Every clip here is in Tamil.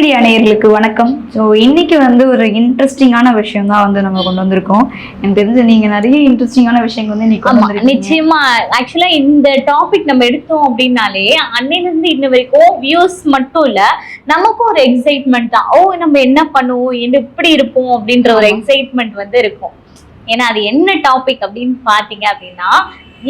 மீடியா நேயர்களுக்கு வணக்கம். ஸோ இன்னைக்கு வந்து ஒரு இன்ட்ரெஸ்டிங்கான விஷயம் தான் வந்து நம்ம கொண்டு வந்திருக்கோம். எனக்கு தெரிஞ்சு நீங்க நிறைய இன்ட்ரெஸ்டிங்கான விஷயங்கள் வந்து இன்னைக்கு நிச்சயமா. ஆக்சுவலா இந்த டாபிக் நம்ம எடுத்தோம் அப்படின்னாலே அன்னையில இருந்து இன்ன வரைக்கும் வியூஸ் மட்டும் இல்ல நமக்கும் ஒரு எக்ஸைட்மெண்ட் தான். ஓ நம்ம என்ன பண்ணுவோம்? என்ன இப்படி இருப்போம்? அப்படின்ற ஒரு. எக்ஸைட்மெண்ட் வந்து இருக்கும். ஏன்னா அது என்ன டாபிக் அப்படின்னு பாத்தீங்க அப்படின்னா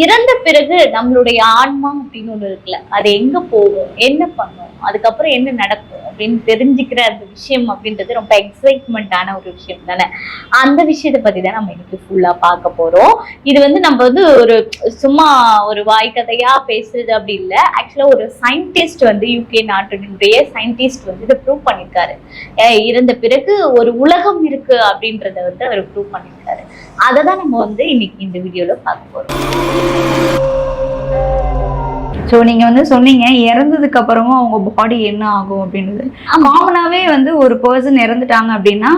இறந்த பிறகு நம்மளுடைய ஆன்மா அப்படின்னு ஒண்ணு இருக்குல்ல அது எங்க போகும்? என்ன பண்ணும்? அதுக்கப்புறம் என்ன நடக்கும்? அப்படின்னு தெரிஞ்சுக்கிற அந்த விஷயம் அப்படின்றது ரொம்ப எக்ஸைட்மெண்ட்டான ஒரு விஷயம் தானே? அந்த விஷயத்தை பத்தி தான் நம்ம இன்னைக்கு ஃபுல்லா பார்க்க போறோம். இது வந்து நம்ம வந்து ஒரு சும்மா ஒரு வாய்க்கதையாக பேசுறது அப்படி இல்லை. ஆக்சுவலா ஒரு சயின்டிஸ்ட் வந்து யூகே நாட்டினுடைய சயின்டிஸ்ட் வந்து இதை ப்ரூவ் பண்ணியிருக்காரு. அஹ் இறந்த பிறகு ஒரு உலகம் இருக்கு அப்படின்றத வந்து அவர் ப்ரூவ் பண்ணியிருக்காரு. அதை தான் நம்ம வந்து இன்னைக்கு இந்த வீடியோல பார்க்க போறோம். ஸோ நீங்க வந்து சொன்னீங்க இறந்ததுக்கு அப்புறமா அவங்க பாடி என்ன ஆகும் அப்படின்றது ஆமா. காமனாவே வந்து ஒரு பர்சன் இறந்துட்டாங்க அப்படின்னா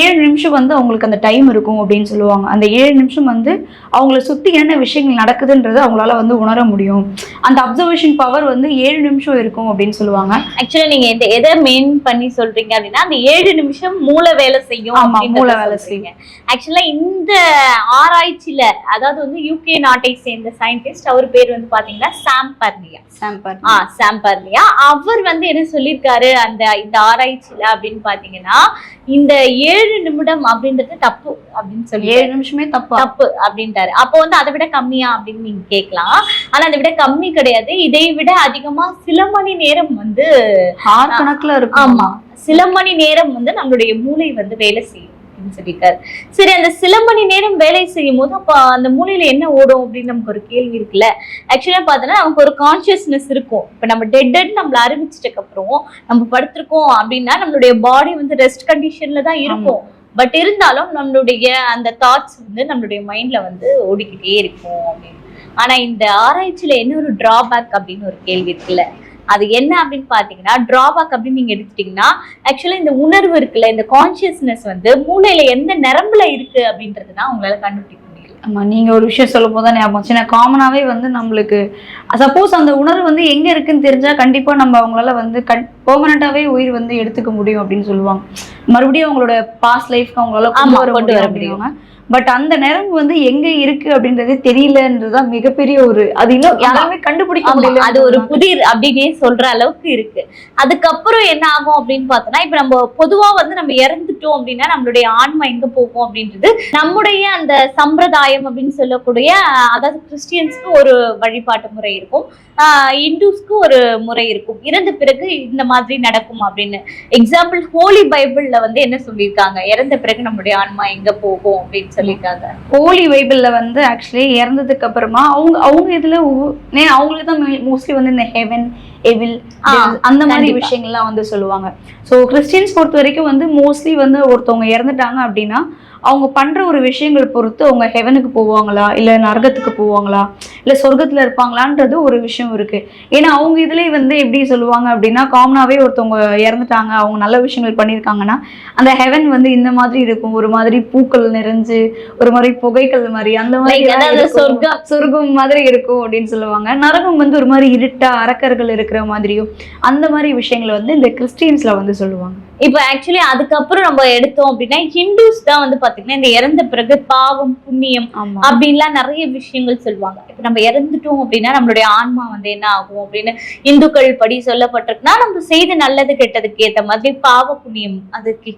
ஏழு நிமிஷம் வந்து அவங்களுக்கு அந்த டைம் இருக்கும் அப்படின்னு சொல்லுவாங்க. அந்த ஏழு நிமிஷம் வந்து அவங்கள சுத்தி என்ன விஷயங்கள் நடக்குதுன்றது அவங்களால வந்து உணர முடியும். அந்த அப்சர்வேஷன் பவர் வந்து ஏழு நிமிஷம் இருக்கும் அப்படின்னு சொல்லுவாங்க. ஆக்சுவலா நீங்க இந்த எதை மெயின் பண்ணி சொல்றீங்க அப்படின்னா அந்த ஏழு நிமிஷம் மூளை வேலை செய்யும் ஆமா, அப்படின்றத மூளை வேலை சொல்றீங்க. ஆக்சுவலா இந்த ஆராய்ச்சியில அதாவது வந்து யூகே நாட்டை சேர்ந்த சயின்டிஸ்ட் அவர் பேர் வந்து பாத்தீங்கன்னா சாம் பர்னியா ஆ சாம் பர்னியா அவர் வந்து என்ன சொல்லியிருக்காரு அந்த இந்த ஆராய்ச்சியில அப்படின்னு பாத்தீங்கன்னா இந்த ஏழு நிமிடம் அப்படின்றது தப்பு அப்படின்னு சொல்லி ஏழு நிமிஷமே தப்பா? தப்பு அப்படின்ட்டாரு அப்போ வந்து அதை விட கம்மியா அப்படின்னு நீங்க கேட்கலாம். ஆனா அதை விட கம்மி கிடையாது. இதை விட அதிகமா சில மணி நேரம் வந்து கணக்குல இருக்கும் ஆமா சில மணி நேரம் வந்து நம்மளுடைய மூளை வந்து வேலை செய்யும். அப்படின்னு சொல்லியிருக்காரு சரி அந்த சில மணி நேரம் வேலை செய்யும் போது அப்ப அந்த மூளையில என்ன ஓடும் அப்படின்னு நமக்கு ஒரு கேள்வி இருக்குல்ல. ஆக்சுவலா பார்த்தோன்னா நமக்கு ஒரு கான்சியஸ்னஸ் இருக்கும். இப்ப நம்ம டெட் நம்மள அறிவிச்சிட்டக்கு அப்புறம் நம்ம படுத்திருக்கோம் அப்படின்னா நம்மளுடைய பாடி வந்து ரெஸ்ட் கண்டிஷன்ல தான் இருக்கும். பட் இருந்தாலும் நம்மளுடைய அந்த தாட்ஸ் வந்து நம்மளுடைய மைண்ட்ல வந்து ஓடிக்கிட்டே இருக்கும் அப்படின்னு. ஆனா இந்த ஆராய்ச்சியில என்ன ஒரு டிராபேக் அப்படின்னு ஒரு கேள்வி இருக்குல்ல. அது என்ன அப்படின்னு பாத்தீங்கன்னா டிராபேக் அப்படின்னு நீங்க எடுத்துட்டீங்கன்னா ஆக்சுவலா இந்த உணர்வு இருக்குல்ல இந்த கான்சியஸ்னஸ் வந்து மூளையில எந்த நரம்புல இருக்கு அப்படின்றது தான் உங்களால கண்டுபிடிக்க முடியல ஆமா நீங்க ஒரு விஷயம் சொல்லும் போது தான் ஞாபகம். ஏன்னா காமனாவே வந்து நம்மளுக்கு சப்போஸ் அந்த உணர்வு வந்து எங்க இருக்குன்னு தெரிஞ்சா கண்டிப்பா நம்ம அவங்களால வந்து கண் பெர்மனண்டாவே உயிர் வந்து எடுத்துக்க முடியும் அப்படின்னு சொல்லுவாங்க. மறுபடியும் அவங்களோட பாஸ்ட் லைஃப்க்கு அவங்களால கொண்டு வர முடியும் பட் அந்த நரம்பு வந்து எங்க இருக்கு அப்படின்றதே தெரியலன்றதுதான் மிகப்பெரிய ஒரு அது இன்னும். யாராலுமே கண்டுபிடிக்க முடியல அது ஒரு புதிர் அப்படின்னே சொல்ற அளவுக்கு இருக்கு. அதுக்கப்புறம் என்ன ஆகும் அப்படின்னு பார்த்தோம்னா இப்ப நம்ம பொதுவா வந்து நம்ம இறந்துட்டோம் அப்படின்னா நம்மளுடைய ஆன்மா எங்க போகும் அப்படின்றது நம்முடைய அந்த சம்பிரதாயம் அப்படின்னு சொல்லக்கூடிய அதாவது கிறிஸ்டியன்ஸ்க்கு ஒரு வழிபாட்டு முறை இருக்கும். இந்துஸ்க்கு ஒரு முறை இருக்கும். இறந்த பிறகு இந்த மாதிரி நடக்கும் அப்படின்னு. எக்ஸாம்பிள் ஹோலி பைபிள்ல வந்து என்ன சொல்லியிருக்காங்க? இறந்த பிறகு நம்மளுடைய ஆன்மா எங்க போகும் அப்படின்னு சொல்லியிருக்காங்க ஹோலி பைபிள்ல வந்து ஆக்சுவலி இறந்ததுக்கு அப்புறமா அவங்க அவங்க இதுல அவங்களுக்கு தான் மோஸ்ட்லி வந்து இந்த ஹெவன் எவில் அந்த மாதிரி. விஷயங்கள்லாம் வந்து சொல்லுவாங்க ஸோ கிறிஸ்டியன்ஸ் பொறுத்த வரைக்கும் வந்து மோஸ்ட்லி வந்து ஒருத்தவங்க இறந்துட்டாங்க அப்படின்னா அவங்க பண்ற ஒரு விஷயங்கள் பொறுத்து அவங்க ஹெவனுக்கு போவாங்களா? இல்ல நரகத்துக்கு போவாங்களா? இல்ல சொர்க்கத்துல இருப்பாங்களான்றது ஒரு விஷயம் இருக்கு. ஏன்னா அவங்க இதுலயே வந்து எப்படி சொல்லுவாங்க அப்படின்னா காமனாவே ஒருத்தவங்க இறந்துட்டாங்க அவங்க நல்ல விஷயங்கள் பண்ணியிருக்காங்கன்னா அந்த ஹெவன் வந்து இந்த மாதிரி இருக்கும். ஒரு மாதிரி பூக்கள் நிறைஞ்சு ஒரு மாதிரி புகைகள் மாதிரி அந்த மாதிரி. சொர்க்கம். சொர்க்கம் மாதிரி இருக்கும் அப்படின்னு சொல்லுவாங்க. நரகம் வந்து ஒரு மாதிரி இருட்டா அரக்கர்கள் இருக்கிற மாதிரியும் அந்த மாதிரி விஷயங்களை வந்து இந்த கிறிஸ்டியன்ஸ்ல வந்து சொல்லுவாங்க. இப்ப ஆக்சுவலி அதுக்கப்புறம் நம்ம எடுத்தோம் அப்படின்னா ஹிந்துஸ் தான் வந்து பாத்தீங்கன்னா இந்த இறந்த பிறகு பாவம் புண்ணியம் அப்படின்லாம் நிறைய விஷயங்கள் சொல்லுவாங்க. இப்ப நம்ம இறந்துட்டோம் அப்படின்னா நம்மளுடைய ஆன்மா வந்து என்ன ஆகும் அப்படின்னு இந்துக்கள் படி சொல்லப்பட்டிருக்குன்னா நம்ம செய்த நல்லது கெட்டதுக்கு ஏத்த மாதிரி பாவ புண்ணியம் அதுக்கு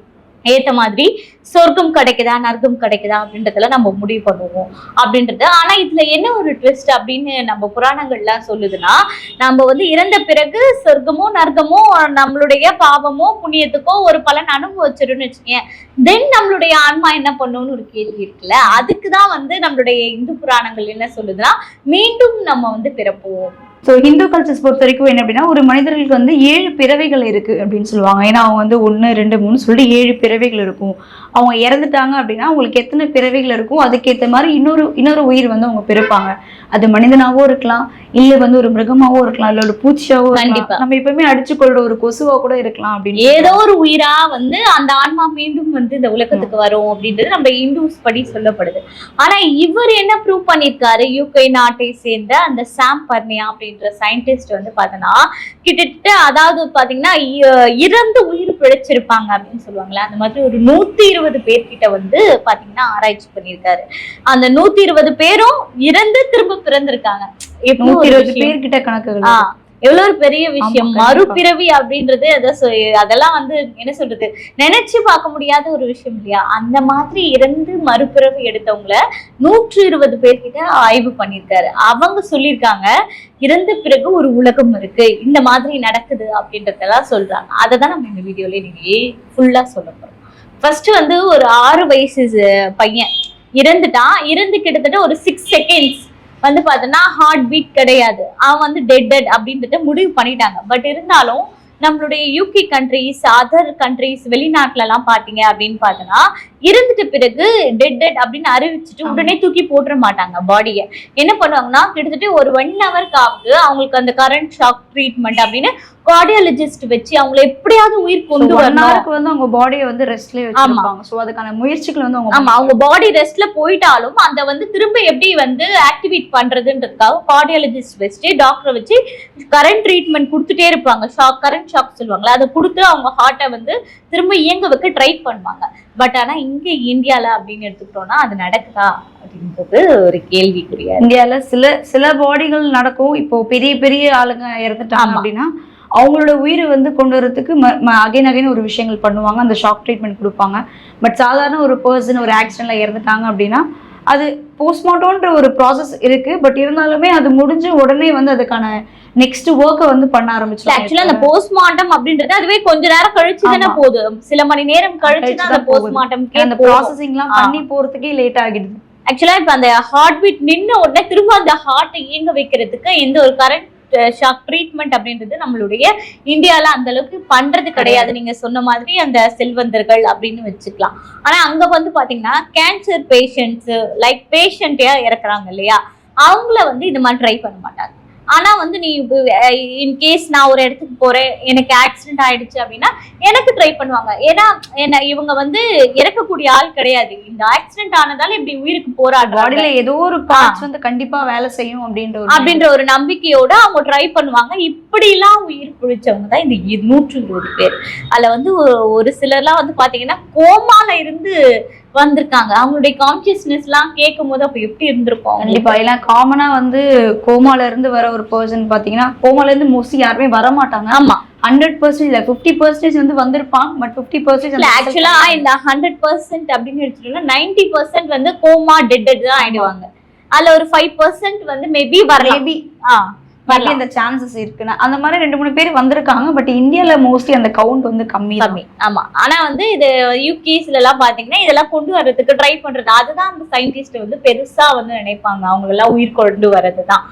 ஏத்த மாதிரி சொர்க்கம் கிடைக்குதா நர்க்கம் கிடைக்குதா அப்படின்றதெல்லாம் நம்ம முடிவு பண்ணுவோம் அப்படின்றது. ஆனா இதுல என்ன ஒரு ட்விஸ்ட் அப்படின்னு நம்ம புராணங்கள்லாம் சொல்லுதுன்னா நம்ம வந்து இறந்த பிறகு சொர்க்கமோ நர்க்கமோ நம்மளுடைய பாவமோ புண்ணியத்துக்கோ ஒரு பலன் அனுபவிச்சிருன்னு வச்சுக்கேன் தென் நம்மளுடைய ஆன்மா என்ன பண்ணும்னு ஒரு கேள்வி இருக்குல்ல அதுக்கு தான் வந்து நம்மளுடைய இந்து புராணங்கள் என்ன சொல்லுதுன்னா மீண்டும் நம்ம வந்து பிறப்போம். ஸோ ஹிந்து கல்ச்சர்ஸ் பொறுத்த வரைக்கும் என்ன அப்படின்னா ஒரு மனிதர்களுக்கு வந்து ஏழு பிறவைகள் இருக்கு அப்படின்னு சொல்லுவாங்க. ஏன்னா அவங்க வந்து ஒன்று ரெண்டு மூணு சொல்லி ஏழு பிறவைகள் இருக்கும். அவங்க இறந்துட்டாங்க அப்படின்னா அவங்களுக்கு எத்தனை பிறவைகள் இருக்கும் அதுக்கேற்ற மாதிரி இன்னொரு இன்னொரு உயிர் வந்து அவங்க பிறப்பாங்க. அது மனிதனாவோ இருக்கலாம் இல்ல வந்து ஒரு மிருகமாவோ இருக்கலாம் இல்ல ஒரு பூச்சியாவோ கண்டிப்பா. இருக்கலாம் நம்ம எப்பவுமே அடிச்சு கொள்ற ஒரு கொசுவா கூட இருக்கலாம் அப்படின்னு ஏதோ ஒரு உயிரா வந்து அந்த ஆன்மா மீண்டும் வந்து இந்த உலகத்துக்கு வரும் அப்படின்றது நம்ம இந்துஸ் படி சொல்லப்படுது. ஆனா இவர் என்ன ப்ரூவ் பண்ணிருக்காரு? யூகே நாட்டை சேர்ந்த அந்த சாம் பர்னியா அப்படின்ற அப்படின்ற சயின்டிஸ்ட் வந்து பார்த்தோன்னா கிட்டத்தட்ட அதாவது பாத்தீங்கன்னா இ- இறந்து உயிர் பிழைச்சிருப்பாங்க அப்படின்னு சொல்லுவாங்கல்ல அந்த மாதிரி ஒரு நூத்தி இருபது பேர்கிட்ட வந்து பாத்தீங்கன்னா ஆராய்ச்சி பண்ணியிருக்காரு. அந்த நூத்தி இருபது பேரும் இறந்து திரும்ப பிறந்திருக்காங்க. நூத்தி இருபது? பேர்கிட்ட கணக்குகள் ஆ, எவ்வளவு ஒரு பெரிய விஷயம். மறுபிறவி அப்படின்றது அதெல்லாம் வந்து என்ன சொல்றது? நினைச்சு பார்க்க முடியாத ஒரு விஷயம் இல்லையா? அந்த மாதிரி இறந்து மறுபிறவி எடுத்தவங்கள நூற்று இருபது பேர்கிட்ட ஆய்வு பண்ணியிருக்காரு. அவங்க சொல்லியிருக்காங்க இறந்த பிறகு ஒரு உலகம் இருக்கு. இந்த மாதிரி நடக்குது அப்படின்றதெல்லாம் சொல்றாங்க. அதை தான் நம்ம இந்த வீடியோல இன்னைக்கு ஃபுல்லா சொல்ல போறோம். ஃபர்ஸ்ட் வந்து ஒரு ஆறு வயசு பையன். இறந்துட்டான். இறந்து கிட்டத்தட்ட ஒரு சிக்ஸ் செகண்ட்ஸ் வந்து பார்த்தோன்னா ஹார்ட் பீட் கிடையாது. அவன் வந்து டெட் டெட் அப்படின்றத முடிவு பண்ணிட்டாங்க. பட் இருந்தாலும் நம்மளுடைய யூகே கண்ட்ரீஸ் அதர் கண்ட்ரீஸ் வெளிநாட்டுல எல்லாம் பாத்தீங்க அப்படின்னு பார்த்தோன்னா இருந்துட்ட பிறகு டெட் டெட் அப்படின்னு அறிவிச்சுட்டு. உடனே தூக்கி போட்டுற மாட்டாங்க பாடியை என்ன பண்ணுவாங்கன்னா கிட்டத்தட்ட ஒரு ஒன் ஹவருக்கு ஆகுது. அவங்களுக்கு அந்த கரண்ட் ஷாக் ட்ரீட்மெண்ட் அப்படின்னு கார்டியாலஜிஸ்ட் வச்சு அவங்கள எப்படியாவது உயிர் கொண்டு வரணும். வந்து அவங்க பாடியை வந்து ரெஸ்ட்லயே வச்சிருப்பாங்க. சோ அதுக்கான முயற்சிகள் வந்து அவங்க ஆமா அவங்க பாடி ரெஸ்ட்ல போயிட்டாலும் அந்த வந்து திரும்ப எப்படி வந்து ஆக்டிவேட் பண்றதுன்றதுக்காக கார்டியாலஜிஸ்ட் வச்சு டாக்டர் வச்சு கரண்ட் ட்ரீட்மெண்ட் கொடுத்துட்டே இருப்பாங்க. ஷாக் கரண்ட் ஷாக் சொல்லுவாங்கல்ல அதை கொடுத்து அவங்க ஹார்ட்டை வந்து திரும்ப இயங்க வைக்க ட்ரை பண்ணுவாங்க. பட் ஆனா இங்க இந்தியால அப்படின்னு எடுத்துக்கிட்டோம்னா அது நடக்குதா அப்படின்றது ஒரு கேள்விக்குரிய இந்தியால சில சில பாடிகள் நடக்கும். இப்போ பெரிய பெரிய ஆளுங்க இறந்துட்டாங்க. அப்படின்னா அவங்களோட உயிரை வந்து கொண்டு வரதுக்கு அகைன் அகைன் ஒரு விஷயங்கள் பண்ணுவாங்க. அந்த ஷாக் ட்ரீட்மெண்ட் கொடுப்பாங்க. பட் சாதாரண ஒரு பர்சன் ஒரு ஆக்சிடென்ட்ல இறந்துட்டாங்க அப்படின்னா அது போஸ்ட்மார்ட்டம்ன்ற ஒரு ப்ராசஸ் இருக்கு. பட் இருந்தாலுமே அது முடிஞ்சு உடனே வந்து அதுக்கான நெக்ஸ்ட் ஒர்க்கை வந்து பண்ண ஆக்சுவலா அந்த போஸ்ட்மார்ட்டம் அப்படின்றது அதுவே கொஞ்ச நேரம் கழிச்சு தானே. போகுது. சில மணி நேரம் கழிச்சு தான் அந்த. போஸ்ட்மார்ட்டம் அந்த ப்ராசஸிங்லாம். பண்ணி போறதுக்கே லேட் ஆகிடுது. ஆக்சுவலா இப்ப அந்த ஹார்ட் பீட் நின்ன உடனே திரும்ப அந்த ஹார்ட்டை இயங்க வைக்கிறதுக்கு எந்த ஒரு கரண்ட் ஷாக் ட்ரீட்மெண்ட் அப்படின்றது நம்மளுடைய இந்தியாவில் அந்த அளவுக்கு பண்றது கிடையாது. நீங்க சொன்ன மாதிரி அந்த செல்வந்தர்கள் அப்படின்னு வச்சுக்கலாம். ஆனா அங்க வந்து பாத்தீங்கன்னா கேன்சர் பேஷண்ட்ஸ் லைக் பேஷண்ட்டே இறக்குறாங்க இல்லையா? அவங்கள வந்து இந்த மாதிரி ட்ரை பண்ண மாட்டாங்க. ஆனா வந்து நீ இன்கேஸ் நான் ஒரு இடத்துக்கு போறேன் எனக்கு ஆக்சிடென்ட் ஆயிடுச்சு அப்படின்னா எனக்கு ட்ரை பண்ணுவாங்க. ஏன்னா என்ன இவங்க வந்து இறக்கக்கூடிய ஆள் கிடையாது. இந்த ஆக்சிடென்ட் ஆனதால இப்படி உயிருக்கு போராடுறாங்க. ஏதோ ஒரு பார்ட்ஸ் வந்து கண்டிப்பா வேலை செய்யும் அப்படின்ற ஒரு அப்படின்ற ஒரு நம்பிக்கையோட அவங்க ட்ரை பண்ணுவாங்க. இப்படிலாம் உயிர் பிடிச்சவங்க தான் இந்த நூற்று இருபது பேர். அதுல வந்து ஒரு சிலர்லாம் வந்து பாத்தீங்கன்னா கோமால இருந்து வந்திருக்காங்க. அவங்களுடைய கான்சியஸ்னஸ் எல்லாம் கேட்கும் போது அப்ப எப்படி இருந்திருக்கும்? கண்டிப்பா. ஏன்னா காமனா வந்து கோமால இருந்து வர ஒரு பர்சன் பாத்தீங்கன்னா கோமால இருந்து மோஸ்ட்லி யாருமே வர மாட்டாங்க ஆமா. ஹண்ட்ரட் பர்சன்ட் இல்ல பிப்டி பர்சன்டேஜ் வந்து வந்திருப்பான். பட் பிப்டி பர்சன்டேஜ் ஆக்சுவலா இந்த ஹண்ட்ரட் பர்சன்ட் அப்படின்னு எடுத்துட்டோம்னா நைன்டி பர்சன்ட் வந்து கோமா டெட் தான் ஆயிடுவாங்க. அதுல ஒரு ஃபைவ் பர்சன்ட் வந்து மேபி வரலாம். மேபி ஆ, வரலாம். அந்த சான்சஸ் இருக்குன்னா. அந்த மாதிரி ரெண்டு மூணு பேர் வந்திருக்காங்க பட் இந்தியால மோஸ்ட்லி அந்த கவுண்ட் வந்து கம்மி கம்மி. ஆமா. ஆனா வந்து இது யூகேஸ்ல எல்லாம் பாத்தீங்கன்னா இதெல்லாம் கொண்டு வர்றதுக்கு ட்ரை பண்றது அதுதான் அந்த சயின்டிஸ்ட் வந்து பெருசா வந்து நினைப்பாங்க. அவங்க எல்லாம் உயிர் கொண்டு வர்றதுதான்.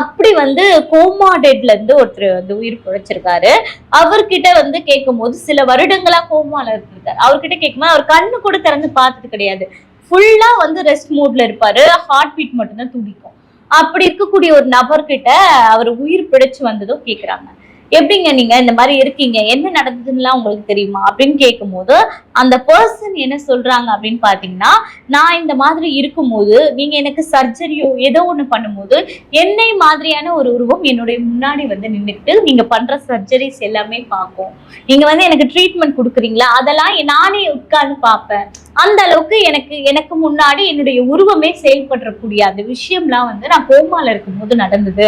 அப்படி வந்து கோமா டெட்ல இருந்து ஒருத்தர் வந்து உயிர் பிழைச்சிருக்காரு. அவர்கிட்ட வந்து கேட்கும்போது சில வருடங்களா கோமால இருந்திருக்காரு. அவர்கிட்ட கேட்கும்போது அவர் கண்ணு கூட திறந்து பார்த்தது கிடையாது. ஃபுல்லா வந்து ரெஸ்ட் மூட்ல இருப்பாரு. ஹார்ட் பீட் மட்டும்தான் துடிக்கும். அப்படி இருக்கக்கூடிய ஒரு நபர்கிட்ட அவர் உயிர் பிடிச்சு வந்ததும் கேக்குறாங்க. எப்படிங்க நீங்க இந்த மாதிரி இருக்கீங்க? என்ன நடந்ததுன்னுலாம் உங்களுக்கு தெரியுமா? அப்படின்னு கேட்கும்போது அந்த பர்சன் என்ன சொல்றாங்க அப்படின்னு பாத்தீங்கன்னா நான் இந்த மாதிரி இருக்கும்போது நீங்க எனக்கு சர்ஜரியோ ஏதோ ஒண்ணு பண்ணும்போது என்னை மாதிரியான ஒரு உருவம் என்னுடைய முன்னாடி வந்து நின்றுட்டு நீங்க பண்ற சர்ஜரிஸ் எல்லாமே பார்க்கும். நீங்க வந்து எனக்கு ட்ரீட்மெண்ட் கொடுக்குறீங்களா? அதெல்லாம் நானே உட்கார்ந்து பார்ப்பேன். அந்த அளவுக்கு எனக்கு எனக்கு முன்னாடி என்னுடைய உருவமே செயல்படக்கூடிய அந்த விஷயம்லாம் வந்து நான் கோமால இருக்கும்போது நடந்தது.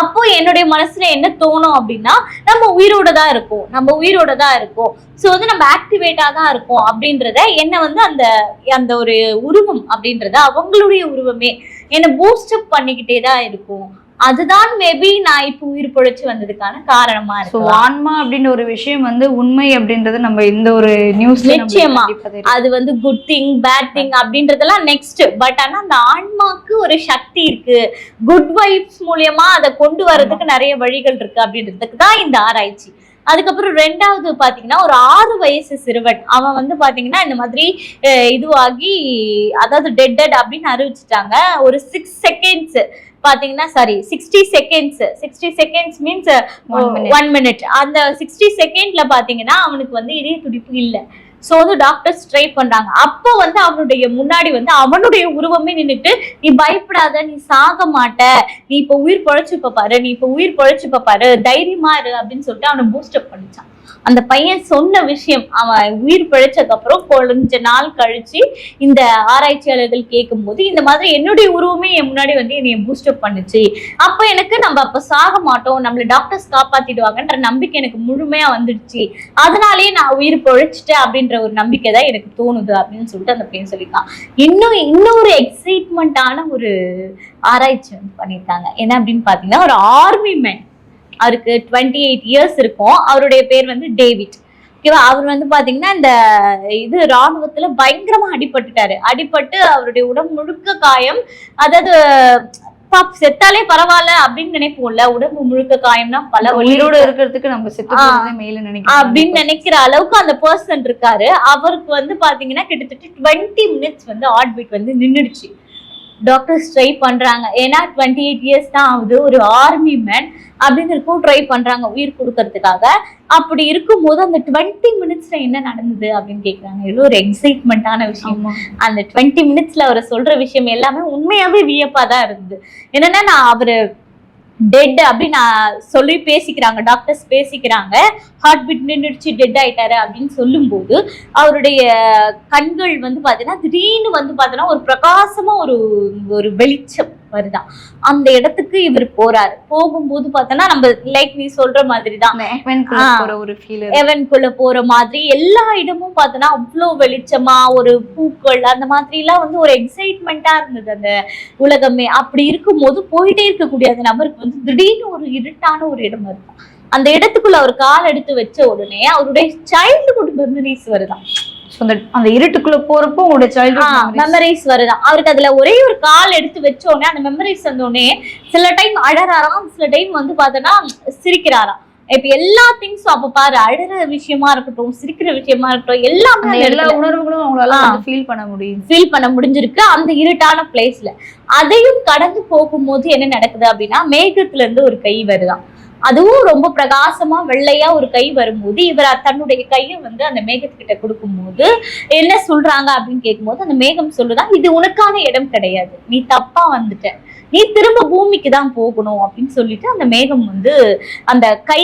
அப்போ என்னுடைய மனசுல என்ன தோணும் அப்படின்னா நம்ம உயிரோட தான் இருக்கோம். நம்ம உயிரோட தான் இருக்கோம். ஸோ வந்து நம்ம ஆக்டிவேட்டா தான் இருக்கோம் அப்படின்றத என்ன வந்து அந்த அந்த ஒரு உருவம் அப்படின்றத அவங்களுடைய உருவமே என்னை பூஸ்டப் பண்ணிக்கிட்டே தான் இருக்கும். அதுதான் மேபி நான் இப்போ உயிர் பிழைச்சு வந்ததுக்கான காரணமா இருக்கு ஆன்மா அப்படின்ற ஒரு விஷயம் வந்து உண்மை அப்படின்றது நம்ம இந்த ஒரு நியூஸ்ல நிச்சயமா. அது வந்து குட் திங் பேட் திங் அப்படின்றதெல்லாம் நெக்ஸ்ட் பட் ஆனா அந்த ஆன்மாக்கு ஒரு சக்தி இருக்கு. குட் வைப்ஸ் மூலியமா அதை கொண்டு வர்றதுக்கு நிறைய வழிகள் இருக்கு அப்படின்றதுக்கு தான் இந்த ஆராய்ச்சி. அதுக்கப்புறம் ரெண்டாவது பாத்தீங்கன்னா ஒரு ஆறு வயசு சிறுவன். அவன் வந்து பாத்தீங்கன்னா இந்த மாதிரி இதுவாகி அதாவது டெட் டெட் அப்படின்னு அறிவிச்சிட்டாங்க. ஒரு சிக்ஸ் செகண்ட்ஸ் பாத்தீங்கன்னா sorry sixty seconds sixty seconds means. One minute அந்த சிக்ஸ்டி செகண்ட்ல பாத்தீங்கன்னா அவனுக்கு வந்து இதய துடிப்பு இல்ல. சோ வந்து டாக்டர்ஸ் ட்ரை பண்றாங்க. அப்ப வந்து அவனுடைய முன்னாடி வந்து அவனுடைய உருவமே நின்னுட்டு நீ பயப்படாத நீ சாக மாட்ட. நீ இப்ப உயிர் பொழைச்சுப்ப பாரு. நீ இப்ப உயிர் பொழைச்சுப்ப பாரு. தைரியமா இரு அப்படின்னு சொல்லிட்டு அவனை பூஸ்டப் பண்ணிச்சான். அந்த பையன் சொன்ன விஷயம் அவன் உயிர் பிழைச்சதுக்கு அப்புறம் கொஞ்ச நாள் கழிச்சு இந்த ஆராய்ச்சியாளர்கள் கேட்கும்போது இந்த மாதிரி என்னுடைய உருவமே என் முன்னாடி வந்து என்னைய பூஸ்டப் பண்ணுச்சு. அப்ப எனக்கு நம்ம அப்ப சாக மாட்டோம் நம்மளை டாக்டர்ஸ் காப்பாத்திடுவாங்கன்ற நம்பிக்கை எனக்கு முழுமையா வந்துடுச்சு. அதனாலேயே நான் உயிர் பிழைச்சிட்டேன் அப்படின்ற ஒரு நம்பிக்கை தான் எனக்கு தோணுது அப்படின்னு சொல்லிட்டு அந்த பையன் சொல்லியிருக்கான். இன்னும் இன்னொரு எக்ஸைட்மெண்ட்டான ஒரு ஆராய்ச்சி வந்து பண்ணியிருக்காங்க. என்ன அப்படின்னு பாத்தீங்கன்னா ஒரு ஆர்மி மேன் அவருக்கு டுவெண்ட்டி எயிட் இயர்ஸ் இருக்கும். அவருடைய பேர் வந்து டேவிட். ஓகேவா அவர் வந்து பாத்தீங்கன்னா இந்த இது ராணுவத்துல பயங்கரமா அடிபட்டுட்டாரு. அடிபட்டு அவருடைய உடம்பு முழுக்க காயம். அதாவது பாப் செத்தாலே பரவாயில்ல அப்படின்னு நினைப்போம்ல. உடம்பு முழுக்க காயம்னா பல உயிரோட இருக்கிறதுக்கு நம்ம செத்து மேல நினைக்கிறேன் அப்படின்னு நினைக்கிற அளவுக்கு அந்த பர்சன் இருக்காரு. அவருக்கு வந்து பாத்தீங்கன்னா கிட்டத்தட்ட டுவெண்ட்டி மினிட்ஸ் வந்து ஹார்ட் பீட் வந்து நின்னுடுச்சு. டாக்டர்ஸ் ட்ரை பண்றாங்க. ஏன்னா டுவெண்ட்டி எயிட் இயர்ஸ் தான் ஆகுது. ஒரு ஆர்மி மேன் அப்படின்னு இருக்கும் ட்ரை பண்றாங்க உயிர் கொடுக்கறதுக்காக. அப்படி இருக்கும்போது அந்த டுவெண்ட்டி மினிட்ஸ்ல என்ன நடந்தது அப்படின்னு கேக்குறாங்க. இது ஒரு எக்ஸைட்மெண்ட்டான விஷயம். அந்த டுவெண்ட்டி மினிட்ஸ்ல அவர் சொல்ற விஷயம் எல்லாமே உண்மையாவே வியப்பா தான் இருந்தது. என்னன்னா நான் அவரு டெட் அப்படின்னு சொல்லி பேசிக்கிறாங்க டாக்டர்ஸ் பேசிக்கிறாங்க. ஹார்ட் பீட் நின்றுச்சு டெட் ஆயிட்டாரு அப்படின்னு சொல்லும்போது அவருடைய கண்கள் வந்து பாத்தீங்கன்னா திடீர்னு வந்து பாத்தீங்கன்னா ஒரு பிரகாசமா ஒரு ஒரு வெளிச்சம். வருதான் அந்த இடத்துக்கு இவர் போறாரு. போகும்போது பார்த்தோன்னா நம்ம லைக் நீ சொல்ற மாதிரி தான் ஆ. போற மாதிரி எல்லா இடமும் பார்த்தோன்னா அவ்வளோ வெளிச்சமா ஒரு பூக்கள் அந்த மாதிரி எல்லாம் வந்து ஒரு எக்ஸைட்மெண்ட்டா இருந்தது அந்த உலகமே. அப்படி இருக்கும்போது போயிட்டே இருக்கக்கூடிய அந்த நபருக்கு வந்து திடீர்னு ஒரு இருட்டான ஒரு இடம் இருக்கும் அந்த இடத்துக்குள்ள அவர் கால் எடுத்து வச்ச உடனே அவருடைய சைல்டுஹுட் மெமரிஸ் வருதான். அந்த அந்த இருட்டுக்குள்ள போறப்போ உங்களோட சைல்ட்ஹுட் மெமரிஸ் வருதான். அவருக்கு அதுல ஒரே ஒரு கால் எடுத்து வச்ச உடனே அந்த மெமரிஸ் வந்த உடனே சில டைம் அழறாராம் சில டைம் வந்து பார்த்தோன்னா சிரிக்கிறாராம். இப்ப எல்லா திங்ஸும் அப்ப பாரு அழுற விஷயமா இருக்கட்டும் சிரிக்கிற விஷயமா இருக்கட்டும் எல்லாமே எல்லா உணர்வுகளும் அவங்களால. ஃபீல் பண்ண முடியும் ஃபீல் பண்ண முடிஞ்சிருக்கு. அந்த இருட்டான பிளேஸ்ல அதையும் கடந்து போகும்போது என்ன நடக்குது அப்படின்னா மேகத்துல இருந்து ஒரு கை வருதாம். அதுவும் ரொம்ப பிரகாசமா வெள்ளையா ஒரு கை வரும்போது இவர் தன்னுடைய கையை வந்து அந்த மேகத்துக்கிட்ட கொடுக்கும்போது என்ன சொல்றாங்க அப்படின்னு கேட்கும்போது அந்த மேகம் சொல்லுதான் இது உனக்கான இடம் கிடையாது. நீ தப்பா வந்துட்ட. நீ திரும்ப பூமிக்கு தான் போகணும் அப்படின்னு சொல்லிட்டு அந்த மேகம் வந்து அந்த கை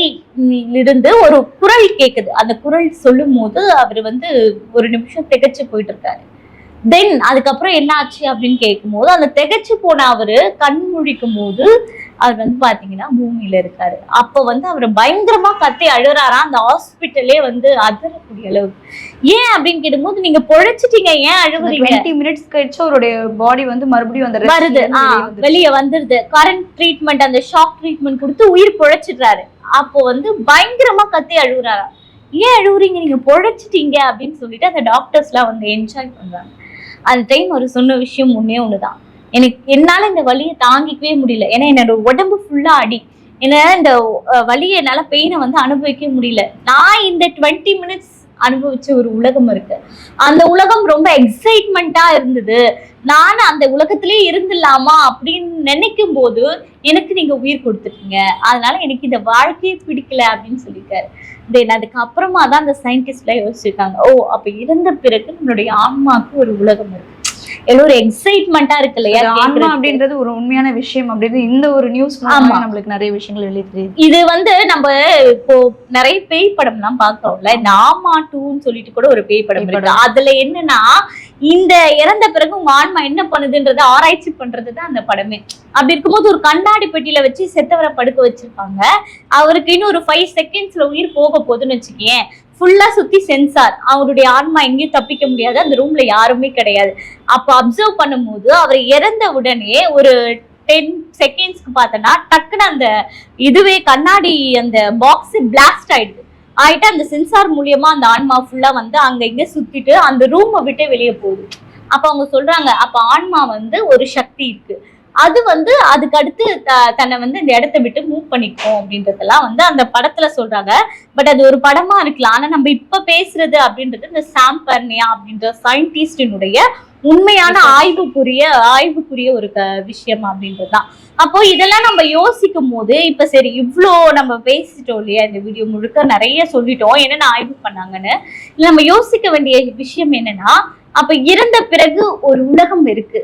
இருந்து ஒரு குரல் கேக்குது. அந்த குரல் சொல்லும் போது அவர் வந்து ஒரு நிமிஷம் திகைச்சு போயிட்டு இருக்காரு தென் அதுக்கப்புறம் என்ன ஆச்சு அப்படின்னு கேட்கும்போது அந்த திகைச்சு போன அவரு கண் முழிக்கும் போது அவர் வந்து பாத்தீங்கன்னா பூமியில இருக்காரு. அப்ப வந்து அவர் பயங்கரமா கத்தி அழுறாராம் அந்த ஹாஸ்பிட்டலே வந்து அதிரக்கூடிய அளவுக்கு. ஏன் அப்படின்னு கேட்டும்போது நீங்க பொழைச்சிட்டீங்க. ஏன் அழுகுறீங்க? டுவெண்ட்டி மினிட்ஸ் கழிச்சு அவருடைய பாடி வந்து மறுபடியும் rest வருது. வெளிய வந்துருது. கரண்ட் ட்ரீட்மெண்ட் அந்த ஷாக் ட்ரீட்மெண்ட் கொடுத்து உயிர் பொழைச்சிடுறாரு. அப்போ வந்து பயங்கரமா கத்தி அழுகுறாரா ஏன் அழுகுறீங்க? நீங்க பொழைச்சிட்டீங்க அப்படின்னு சொல்லிட்டு அந்த டாக்டர்ஸ்லாம் வந்து என்ஜாய் பண்றாங்க. அந்த டைம் ஒரு சொன்ன விஷயம் ஒண்ணே ஒண்ணுதான். எனக்கு என்னால இந்த வலியை தாங்கிக்கவே முடியல. ஏன்னா என்னோட உடம்பு ஃபுல்லா அடி. என்னால இந்த வலியை என்னால பெயினை வந்து அனுபவிக்க முடியல. நான் இந்த டுவெண்ட்டி மினிட்ஸ் அனுபவிச்ச ஒரு உலகம் இருக்கு. அந்த உலகம் ரொம்ப எக்ஸைட்மெண்டா இருந்தது. நான் அந்த உலகத்திலே இருந்துடலாமா அப்படின்னு நினைக்கும் போது எனக்கு நீங்க உயிர் கொடுத்துட்டீங்க. அதனால எனக்கு இந்த வாழ்க்கையே பிடிக்கல அப்படின்னு சொல்லியிருக்காரு தென் அதுக்கப்புறமா தான் அந்த சயின்டிஸ்ட்லாம் யோசிச்சிருக்காங்க. ஓ அப்ப இறந்த பிறகு நம்மளுடைய ஆன்மாக்கு ஒரு உலகம் இருக்கு. எவ்வளவு ஒரு எக்ஸைட்மெண்ட்டா இருக்கு இல்லையா ஆன்மா. அப்படின்றது ஒரு உண்மையான விஷயம் அப்படின்றது இந்த ஒரு நியூஸ் ஆமா. நம்மளுக்கு நிறைய விஷயங்கள் வெளியே தெரியுது. இது வந்து நம்ம இப்போ நிறைய பேய் படம்லாம் பார்க்கறோம்ல இந்த ஆமா டூன்னு சொல்லிட்டு கூட ஒரு பேய் படம் இருக்கு அதுல என்னன்னா இந்த இறந்த பிறகு உங்க ஆன்மா என்ன பண்ணுதுன்றத ஆராய்ச்சி பண்றது தான் அந்த படமே. அப்படி இருக்கும்போது ஒரு கண்ணாடி பெட்டியில வச்சு செத்தவரை படுக்க வச்சிருப்பாங்க. அவருக்கு இன்னும் ஒரு ஃபைவ் செகண்ட்ஸ்ல உயிர் போக போகுதுன்னு வச்சுக்கேன். ஃபுல்லா சுத்தி சென்சார் அவருடைய ஆன்மா எங்கேயும் தப்பிக்க முடியாது. அந்த ரூம்ல யாருமே கிடையாது. அப்போ அப்சர்வ் பண்ணும்போது அவர் இறந்த உடனே ஒரு டென் செகண்ட்ஸ்க்கு பார்த்தோன்னா டக்குன்னு அந்த இதுவே கண்ணாடி அந்த பாக்ஸ் பிளாஸ்ட் ஆயிடுது. ஆயிட்டு அந்த சென்சார் மூலியமா அந்த ஆன்மா ஃபுல்லா வந்து அங்க இங்க சுத்திட்டு அந்த ரூமை விட்டு வெளியே போகுது. அப்ப அவங்க சொல்றாங்க அப்ப ஆன்மா வந்து ஒரு சக்தி இருக்கு. அது வந்து அதுக்கு அடுத்து தன்னை வந்து இந்த இடத்த விட்டு மூவ் பண்ணிக்கும் அப்படின்றதெல்லாம் வந்து அந்த படத்துல சொல்றாங்க. பட் அது ஒரு படமா இருக்கலாம். ஆனா நம்ம இப்ப பேசுறது அப்படின்றது இந்த சாம்பர்னியா அப்படின்ற சயின்டிஸ்டினுடைய உண்மையான ஆய்வுக்குரிய ஆய்வுக்குரிய ஒரு விஷயம் அப்படின்றதுதான். அப்போ இதெல்லாம் நம்ம யோசிக்கும் போது இப்ப சரி இவ்ளோ நம்ம பேசிட்டோம் இல்லையா? இந்த வீடியோ முழுக்க நிறைய சொல்லிட்டோம். என்னென்ன ஆய்வு பண்ணாங்கன்னு. இல்ல நம்ம யோசிக்க வேண்டிய விஷயம் என்னன்னா அப்ப இறந்த பிறகு ஒரு உலகம் இருக்கு.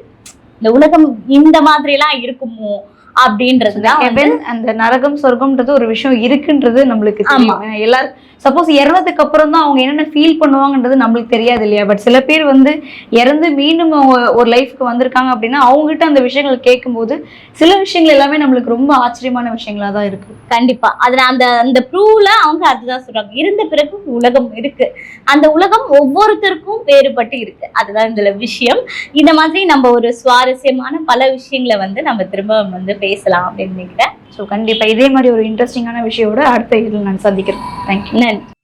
இந்த உலகம் இந்த மாதிரி எல்லாம் இருக்குமோ? அப்படின்றதுதான் ஹெவன் அந்த நரகம் சொர்க்கம்ன்றது ஒரு விஷயம் இருக்குன்றது நம்மளுக்கு. தெரியும். எல்லாரும் சப்போஸ் இறந்ததுக்கு அப்புறம் தான் அவங்க என்னென்ன ஃபீல் பண்ணுவாங்கன்றது நம்மளுக்கு தெரியாது இல்லையா? பட் சில பேர் வந்து இறந்து மீண்டும் அவங்க ஒரு லைஃப்க்கு வந்திருக்காங்க அப்படின்னா அவங்ககிட்ட அந்த விஷயங்கள் கேட்கும்போது சில விஷயங்கள் எல்லாமே நம்மளுக்கு ரொம்ப ஆச்சரியமான விஷயங்களா தான் இருக்கு. கண்டிப்பா. அதுல அந்த அந்த ப்ரூவ்ல அவங்க அதுதான் சொல்றாங்க. இருந்த பிறகு உலகம் இருக்கு. அந்த உலகம் ஒவ்வொருத்தருக்கும் வேறுபட்டு இருக்கு. அதுதான் இதுல விஷயம். இந்த மாதிரி நம்ம ஒரு சுவாரஸ்யமான பல விஷயங்களை வந்து நம்ம திரும்ப வந்து பேசலாம் அப்படின்னு நினைக்கிறேன். ஸோ கண்டிப்பா. இதே மாதிரி ஒரு இன்ட்ரெஸ்டிங்கான விஷயோட அடுத்த இதில் நான் சந்திக்கிறேன். தேங்க்யூ நன்றி.